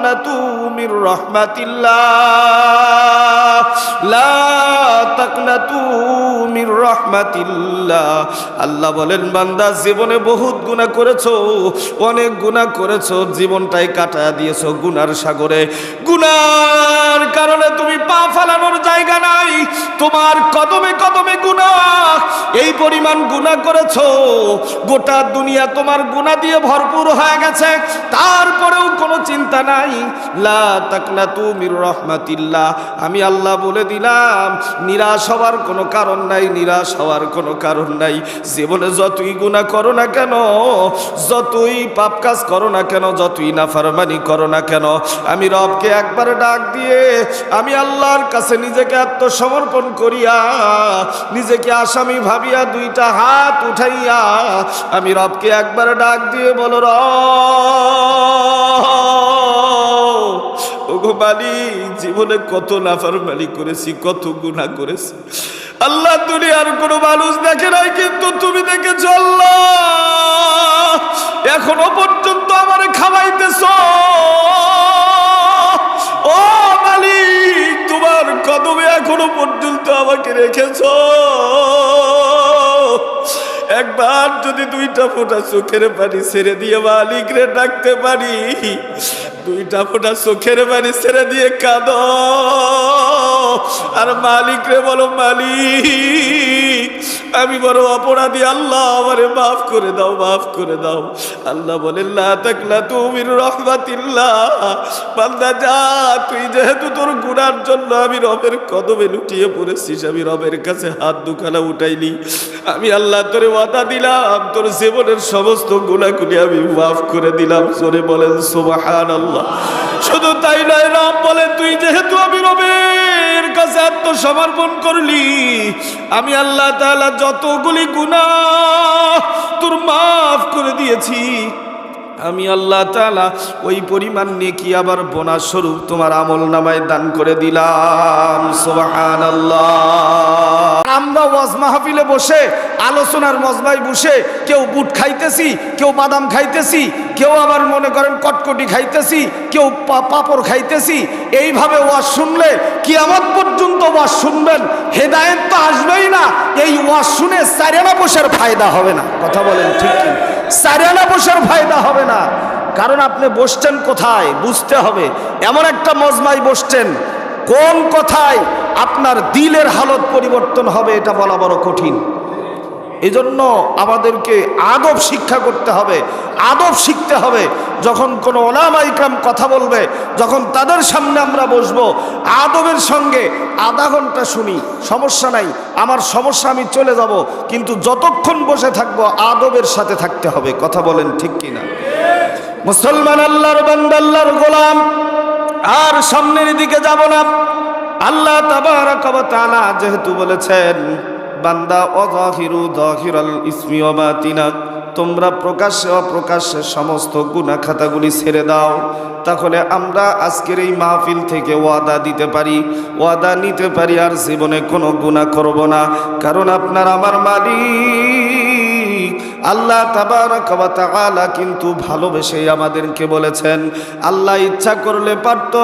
তাকনাতু মির রাহমাতিল্লাহ। লা তাকনাতু মির রাহমাতিল্লাহ। আল্লাহ বলেন, বান্দা, জীবনে বহুত গুনাহ করেছ, অনেক গুনাহ করেছ, জীবনটাই কাটায় দিয়েছ গুনার সাগরে। গুনার কারণে তুমি পা ফালানোর জায়গা নাই, তোমার কদমে কদমে গুনাহ। এই পরিমাণ গুনাহ করেছ, গোটা দুনিয়া তোমার গুনাহ দিয়ে ভরপুর হয়ে গেছে, তারপরেও কোনো চিন্তা নাই। আমি আল্লাহ বলে দিলাম, নিরাশ হওয়ার কোনো কারণ নাই, নিরাশ হওয়ার কোনো কারণ নাই। জীবনে যতই গুনাহ করো না কেন, যতই পাপ কাজ করো না কেন, যতই নাফরমানি করো না কেন, আমি রবকে একবার ডাক দিয়ে, আমি আল্লাহর কাছে নিজেকে আত্মসমর্পণ করিয়া, নিজেকে আসামি ভাবিয়া দুইটা হাত উঠাইয়া, আমি রবকে একবার ডাক দিয়ে বলো র মালিক জীবনে কত নাফরমানি করেছি, কত গুনাহ করেছি। আল্লাহ দুনিয়ার কোনো মানুষ দেখে নাই, কিন্তু তুমি দেখেছ আল্লাহ। এখনও পর্যন্ত আমার খাওয়াইতেছ। ও মালিক, তোমার কদমে এখনও পর্যন্ত আমাকে রেখেছ। একবার যদি দুইটা ফোঁটা চোখের পানি ছেড়ে দিয়ে মালিক রে ডাকতে পারি দুইটা ফোটা চোখের বাড়ি ছেড়ে দিয়ে কাঁদ। আর মালিক রে বলো মালিক আমি বড় অপরাধী, আল্লাহ আমারে মাফ করে দাও, মাফ করে দাও। আল্লাহ রহমাতিল্লাহ। বান্দা, যা, তুই যেহেতু তোর গুনার জন্য আমি রবের কদমে লুটিয়ে পড়েছিস, আমি রবের কাছে হাত দুখানা উঠাইনি। আমি আল্লাহ তোরে ওয়াদা দিলাম, তোর জীবনের সমস্ত গুণাগুলি আমি মাফ করে দিলাম। জোরে বলেন সুবাহান আল্লাহ শুধু তাই নয়, রব বলে তুই যেহেতু আমি রবের কাছে আত্মসমর্পণ করলি। আমি আল্লাহ তালা যতগুলি গুণা তোর মাফ করে দিয়েছি। আমি আল্লাহ তালা ওই পরিমাণ নেকি আবার বোনাস স্বরূপ তোমার আমল নামায় দান করে দিলাম। সুবহানাল্লাহ। আমরা ওয়াজ মাহফিলে বসে, আলোচনার মজমায় বসে, কেউ বুট খাইতেছি, কেউ বাদাম খাইতেছি, কেউ আবার মনে করেন কটকটি খাইতেছি, কেউ পাঁপড় খাইতেছি, এইভাবে ওয়াজ শুনলে কিয়ামত পর্যন্ত ওয়াজ শুনবেন, হেদায়েত তো আসবেই না, এই ওয়াজ শুনে চারিয়ানা বসার ফায়দা হবে না। কথা বলেন ঠিক কি চারিয়ানা বসার ফায়দা হবে না। কারণ আপনি বসছেন কোথায়? বুঝতে হবে। এমন একটা মজমায় বসছেন কোন কথায় আপনার দিলের হালত পরিবর্তন হবে এটা বলা বড় কঠিন। এজন্য আমাদেরকে আদব শিক্ষা করতে হবে, আদব শিখতে হবে। যখন কোনো ওলামা কথা বলবে, যখন তাদের সামনে আমরা বসবো, আদবের সঙ্গে আধা ঘণ্টা শুনি, সমস্যা নাই, আমার সমস্যা আমি চলে যাব, কিন্তু যতক্ষণ বসে থাকব, আদবের সাথে থাকতে হবে। কথা বলেন ঠিক কিনা? মুসলমান আল্লাহর বান্দা, আল্লাহর গোলাম। আর সামনের দিকে যাব না। আল্লাহ তাআলা যেহেতু বলেছেন, বান্দা অজাহিরু তোমরা প্রকাশ্যে অপ্রকাশ্যে সমস্ত গুনাহ খাতাগুলি ছেড়ে দাও, তাহলে আমরা আজকের এই মাহফিল থেকে ওয়াদা দিতে পারি। ওয়াদা নিতে পারি আর জীবনে কোনো গুনাহ করব না, কারণ আপনার আমার মালিক। আল্লাহ তাআলা কিন্তু ভালোবেসেই আমাদেরকে বলেছেন, আল্লাহ ইচ্ছা করলে পারত,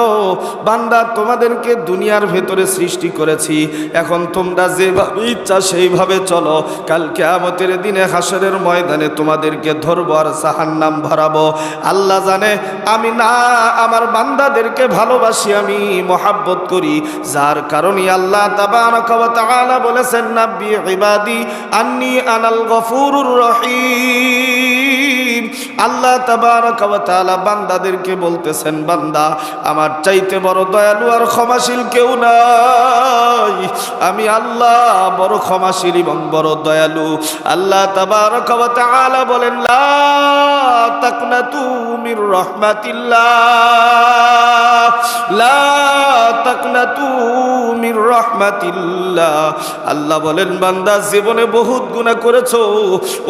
বান্দা তোমাদেরকে দুনিয়ার ভেতরে সৃষ্টি করেছি, এখন তোমরা যেভাবে ইচ্ছা সেইভাবে চলো কালকে আমতের দিনে হাসরের ময়দানে তোমাদেরকে ধরবো আর জাহান্নাম ভরাবো। আল্লাহ জানে, আমি না, আমার বান্দাদেরকে ভালোবাসি, আমি মহাব্বত করি। যার কারণে আল্লাহ তাআলা বলেছেন ইবাদি আন্নি আনাল গফুরুর রহিম। خطير আল্লাহ বান্দাদেরকে বলতেছেন, বান্দা, আমার চাইতে বড় দয়ালু আর ক্ষমাশীল কেউ নাই। আমি আল্লাহ বড় ক্ষমাশীল এবং বড় দয়ালু। আল্লাহ তাবারাক ওয়া তাআলা বলেন, লা তাকনাতু মির রাহমাতিল্লাহ। লা তাকনাতু মির রাহমাতিল্লাহ। আল্লাহ বলেন, বান্দা, জীবনে বহুত গুনাহ করেছ,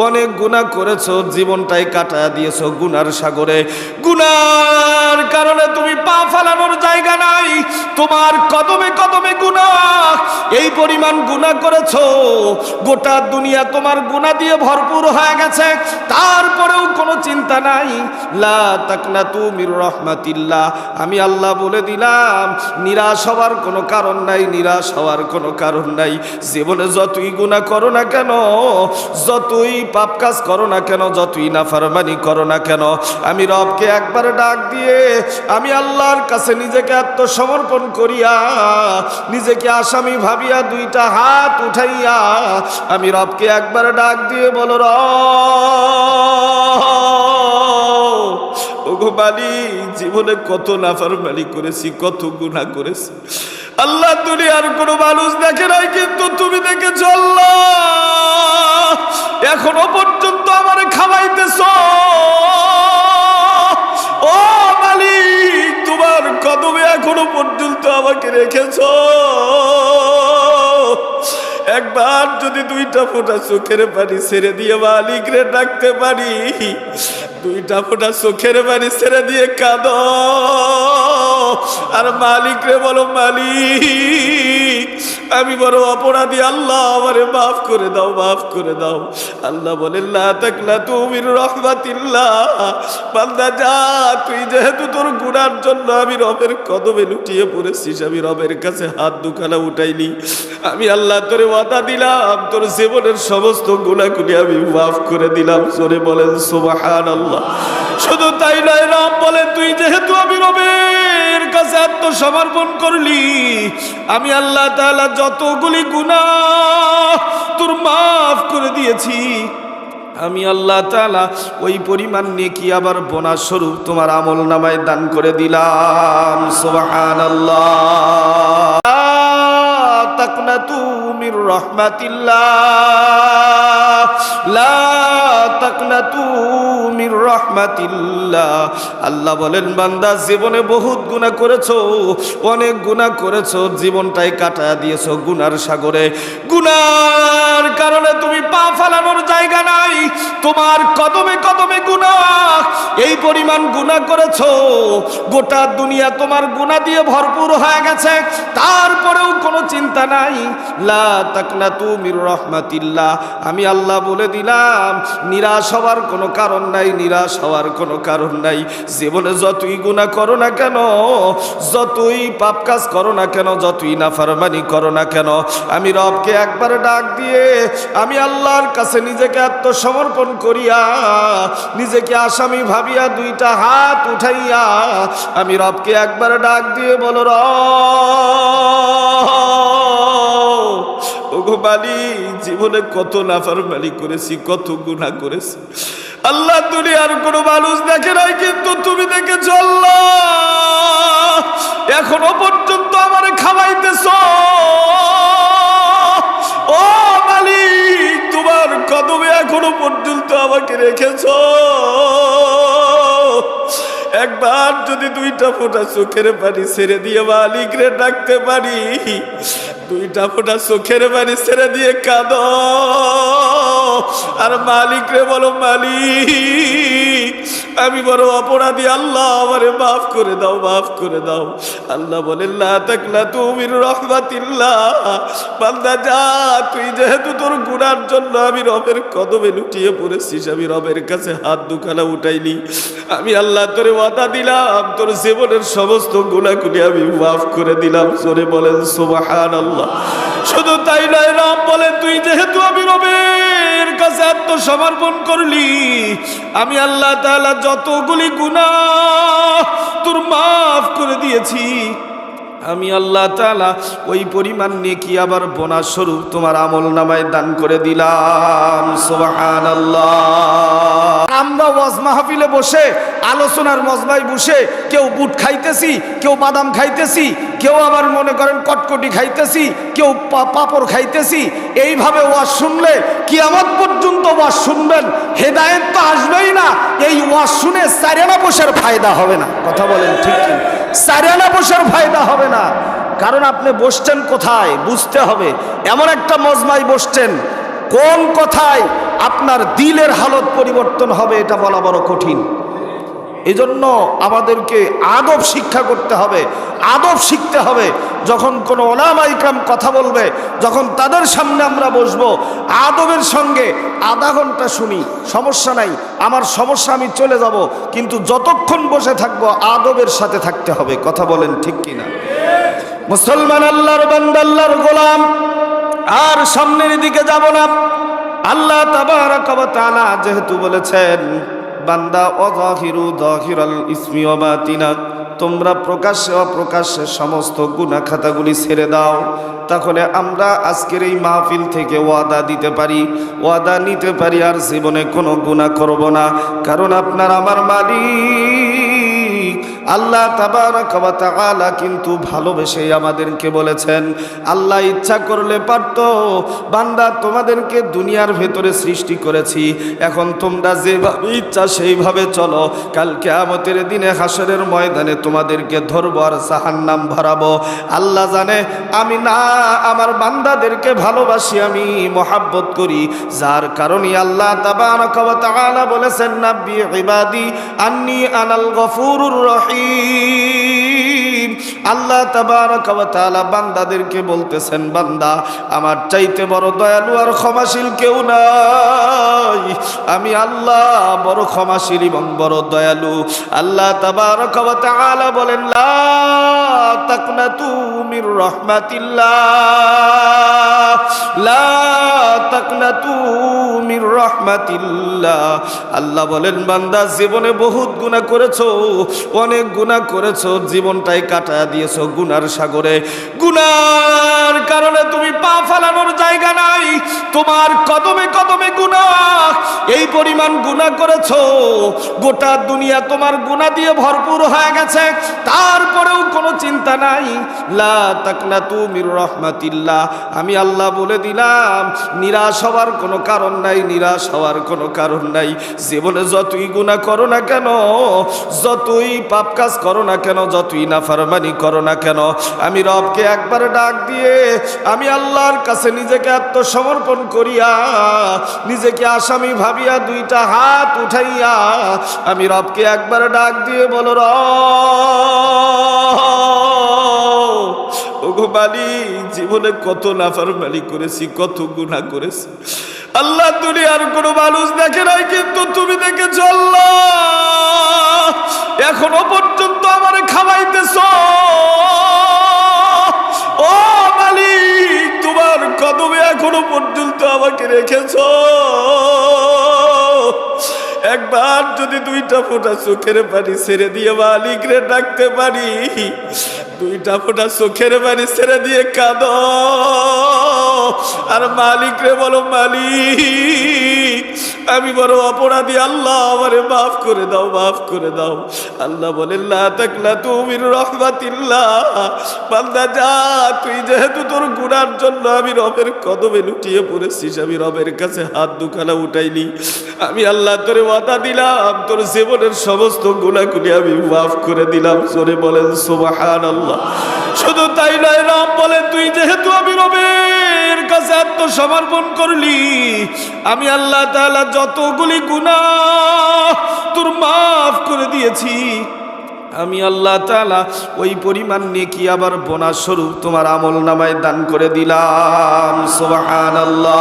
অনেক গুনাহ করেছ, জীবনটাই কাট কাটা দিয়েছ গুনার সাগরে। গুনার কারণে তুমি পা ফালানোর জায়গা নাই। তোমার কদমে কদমে গুনাহ। এই পরিমাণ গুনাহ করেছ, গোটা দুনিয়া তোমার গুনাহ দিয়ে ভরপুর হয়ে গেছে। তারপরেও কোনো চিন্তা নাই। লা তাকনা তুমির রহমাতিল্লাহ। আমি আল্লাহ বলে দিলাম, নিরাশ হওয়ার কোনো কারণ নাই, নিরাশ হওয়ার কোনো কারণ নাই। জীবনে যতই গুনাহ করো না কেন, যতই পাপ কাজ করো না কেন, যতই নাফরমানি করো না কেন? আমি রবকে একবার ডাক দিয়ে আমি আল্লাহর কাছে নিজেকে আত্মসমর্পণ করিয়া, নিজেকে আসামি ভাবিয়া দুইটা হাত উঠাইয়া আমি রবকে একবার ডাক দিয়ে বলো র ওগো জীবনে কত নাফরমানি করেছি, কত গুনাহ করেছি। আল্লাহ দুনিয়ার কোনো মানুষ দেখে নাই, কিন্তু তুমি দেখেছ আল্লাহ। এখনও পর্যন্ত আমার খাওয়াইতেছ? ও মালিক, তোমার কদমে এখনও পর্যন্ত আমাকে রেখেছ। একবার যদি দুইটা ফোঁটা চোখের পানি ছেড়ে দিয়ে মালিক রে ডাকতে পারি, দুইটা ফোঁটা চোখের পানি ছেড়ে দিয়ে কাঁদ। আর মালিক রে বলো, মালিক, আমি বড় অপরাধী, আল্লাহ আমারে মাফ করে দাও, মাফ করে দাও। আল্লাহ বলেন, লা তাকলা তুমি বান্দা, যা, তুই যেহেতু তোর গুনার জন্য আমি রবের কদমে লুটিয়ে পড়েছিস, আমি রবের কাছে হাত দুখানা উঠাইনি। আমি আল্লাহ তোরে ওয়াদা দিলাম, তোর জীবনের সমস্ত গুণাগুলি আমি মাফ করে দিলাম। জোরে বলেন সুবাহান আল্লাহ শুধু তাই নয়, রব বলে, তুই যেহেতু আমি রবের কাছে আত্মসমর্পণ করলি, আমি আল্লাহ তাআলা যতগুলি গুনাহ তোর মাফ করে দিয়েছি আমি আল্লাহ তালা ওই পরিমাণ নেকি আবার বোনাস স্বরূপ তোমার আমল নামায় দান করে দিলাম। সোহান আল্লাহ আল্লাহ বলেন, বান্দা, জীবনে বহুত গুনাহ করেছ, অনেক গুনাহ করেছ, জীবনটাই কাটা দিয়েছ গুনার সাগরে। গুনার কারণে তুমি পা ফালানোর জায়গা নাই, তোমার কদমে কদমে গুনাহ। এই পরিমাণ গুনাহ করেছ, গোটা দুনিয়া তোমার গুনাহ দিয়ে ভরপুর হয়ে গেছে, তারপরেও কোনো চিন্তা নাই। লা তুমির রহমাতিল্লাহ। আমি আল্লাহ বলে দিলাম, নিরাশ হওয়ার কোনো কারণ নাই, নিরাশ হওয়ার কোনো কারণ নাই। জীবনে যতই গুনাহ করো না কেন, যতই পাপ কাজ করো না কেন, যতই নাফরমানি করো না কেন, আমি রবকে একবার ডাক দিয়ে, আমি আল্লাহর কাছে নিজেকে আত্মসমর্পণ করিয়া, নিজেকে আসামি ভাবিয়া দুইটা হাত উঠাইয়া, আমি রবকে একবার ডাক দিয়ে বলো র মালিক জীবনে কত নাফরমানি করেছি, কত গুনাহ করেছি। আল্লাহ দুনিয়ার কোনো মানুষ দেখে নাই, কিন্তু তুমি দেখেছ আল্লাহ। এখনও পর্যন্ত আমার খাওয়াইতেছ। ও মালিক, তোমার কদমে এখনও পর্যন্ত আমাকে রেখেছ। একবার যদি দুইটা ফোঁটা চোখের পানি ছেড়ে দিয়ে মালিক রে ডাকতে পারি দুইটা ফোঁটা চোখের বাড়ি ছেড়ে দিয়ে কাঁদ। আর মালিক রে বলো মালিক আমি বড় অপরাধী, আল্লাহ আমারে মাফ করে দাও, মাফ করে দাও। আল্লাহ বলেন তাকলা তুমির রহমাতিল্লাহ। বান্দা, যা, তুই যেহেতু তোর গুনার জন্য আমি রবের কদমে লুটিয়ে পড়েছিস, আমি রবের কাছে হাত দুখানা উঠাইনি। আমি আল্লাহ তোরে ওয়াদা দিলাম, তোর জীবনের সমস্ত গুণাগুলি আমি মাফ করে দিলাম। জোরে বলেন সুবাহান আল্লাহ শুধু তাই নয়, রাম বলে তুই যেহেতু আমি রবের কাছে আত্মসমর্পণ করলি, আমি আল্লাহ তালা যতগুলি গুণা তোর মাফ করে দিয়েছি আমি আল্লাহ তাআলা ওই পরিমাণ নেকি আবার বোনাস স্বরূপ তোমার আমল নামায় দান করে দিলাম। সুবহানাল্লাহ। আমরা ওয়াজ মাহফিলে বসে, আলোচনার মজমায় বসে, কেউ বুট খাইতেছি, কেউ বাদাম খাইতেছি, কেউ আবার মনে করেন কটকটি খাইতেছি, কেউ পাপড় খাইতেছি, এইভাবে ওয়াজ শুনলে কিয়ামত পর্যন্ত ওয়াজ শুনবেন, হেদায়েত তো আসবেই না। এই ওয়াজ শুনে চারেনা বসের ফায়দা হবে না। কথা বলেন ঠিক কি চারেনা বসের ফায়দা হবে না। কারণ আপনি বসছেন কোথায়? বুঝতে হবে। এমন একটা মজমায় বসছেন, কোন কথায় আপনার দিলের হালত পরিবর্তন হবে এটা বলা বড় কঠিন। এজন্য আমাদেরকে আদব শিক্ষা করতে হবে। আদব শিখতে হবে। যখন কোনো ওলামা ইকরাম কথা বলবে, যখন তাদের সামনে আমরা বসবো, আদবের সঙ্গে আধা ঘণ্টা শুনি, সমস্যা নাই, আমার সমস্যা আমি চলে যাব, কিন্তু যতক্ষণ বসে থাকব, আদবের সাথে থাকতে হবে। কথা বলেন ঠিক কিনা? মুসলমান আল্লাহর বান্দাল্লাহর গোলাম। আর সামনের দিকে যাব না। আল্লাহ তাআলা যেহেতু বলেছেন, বান্দা অজাহিরু জাহিরাল ইসমি ওয়া বাতিনা, তোমরা প্রকাশ্যে অপ্রকাশ্যে সমস্ত গুনাহ খাতাগুলি ছেড়ে দাও। তাহলে আমরা আজকের এই মাহফিল থেকে ওয়াদা দিতে পারি। ওয়াদা নিতে পারি আর জীবনে কোনো গুনাহ করব না। কারণ আপনার আমার মালিক। আল্লাহ তাবারাক ওয়া কিন্তু ভালোবেসে আমাদেরকে বলেছেন, আল্লাহ ইচ্ছা করলে পারতো, বান্দা তোমাদেরকে দুনিয়ার ভেতরে সৃষ্টি করেছি, এখন তোমরা যেভাবে ইচ্ছা সেইভাবে চলো কালকে কিয়ামতের দিনে হাসরের ময়দানে তোমাদেরকে ধরবো আর জাহান্নাম ভরাবো। আল্লাহ জানে, আমি না, আমার বান্দাদেরকে ভালোবাসি, আমি মহাব্বত করি, যার কারণে আল্লাহ তাবারাক ওয়া তাআলা বলেছেন, নাব্বি ইবাদি আন্নি আনাল গফুরুর রহিম। الرحيم আল্লাহ তাআলা বান্দাদেরকে বলতেছেন, বান্দা, আমার চাইতে বড় দয়ালু আর ক্ষমাশীল কেউ নাই। আমি আল্লাহ বড় ক্ষমাশীল এবং বড় দয়ালু। আল্লাহ তাআলা বলেন, লা তাকনাতু মির রাহমাতিল্লাহ। লা তাকনাতু মির রাহমাতিল্লাহ। আল্লাহ বলেন, বান্দা, জীবনে বহুত গুনাহ করেছ, অনেক গুনাহ করেছ, জীবনটাই কাটা দিয়েছ গুনার সাগরে। গুনার কারণে তুমি পা ফেলানোর জায়গা নাই। তোমার কদমে কদমে গুনাহ। এই পরিমাণ গুনাহ করেছ, গোটা দুনিয়া তোমার গুনাহ দিয়ে ভরপুর হয়ে গেছে। তারপরেও কোনো চিন্তা নাই। লা তাকনাতু মির রাহমাতিল্লাহ। আমি আল্লাহ বলে দিলাম, নিরাশ হওয়ার কোনো কারণ নাই, নিরাশ হওয়ার কোনো কারণ নাই। জীবনে যতই গুনাহ করো না কেন, যতই পাপ কাজ করো না কেন, যতই নাফরমানি করো না কেন? আমি রবকে একবার ডাক দিয়ে আমি আল্লাহর কাছে নিজেকে আত্মসমর্পণ করিয়া, নিজেকে আসামি ভাবিয়া দুইটা হাত উঠাইয়া আমি রবকে একবার ডাক দিয়ে বলো র জীবনে কত নাফরমানি করেছি, কত গুনাহ করেছি। আল্লাহ দুনিয়ার কোনো মানুষ দেখে নাই, কিন্তু তুমি দেখে চলল এখনও পর্যন্ত খাওয়াইতেছ? ও মালিক, তোমার কদমে এখনও পর্যন্ত আমাকে রেখেছ। একবার যদি দুইটা ফোঁটা চোখের পানি ছেড়ে দিয়ে মালিক রে ডাকতে পারি, দুইটা ফোঁটা চোখের পানি ছেড়ে দিয়ে কাঁদ। আর মালিক রে বলো, মালিক আমি বড় অপরাধী, আল্লাহ আমারে মাফ করে দাও, মাফ করে দাও। আল্লাহ বলেন, লা তাকলা তুমির রহমাতিল্লাহ। বান্দা, যা, তুই যেহেতু তোর গুনার জন্য আমি রবের কদমে লুটিয়ে পড়েছিস, আমি রবের কাছে হাত দুখানা উঠাইনি। আমি আল্লাহ তোরে ওয়াদা দিলাম, তোর জীবনের সমস্ত গুণাগুলি আমি মাফ করে দিলাম। সরে বলেন সুবাহান আল্লাহ শুধু তাই নয়, রব বলে তুই যেহেতু আমি রবের কাছে আত্মসমর্পণ করলি, আমি আল্লাহ তাআলা যতগুলি গুণা তোর মাফ করে দিয়েছি। আমি আল্লাহ তালা ওই পরিমাণ নেকি আবার বোনা স্বরূপ তোমার আমল নামায় দান করে দিলাম। সুবহানাল্লাহ।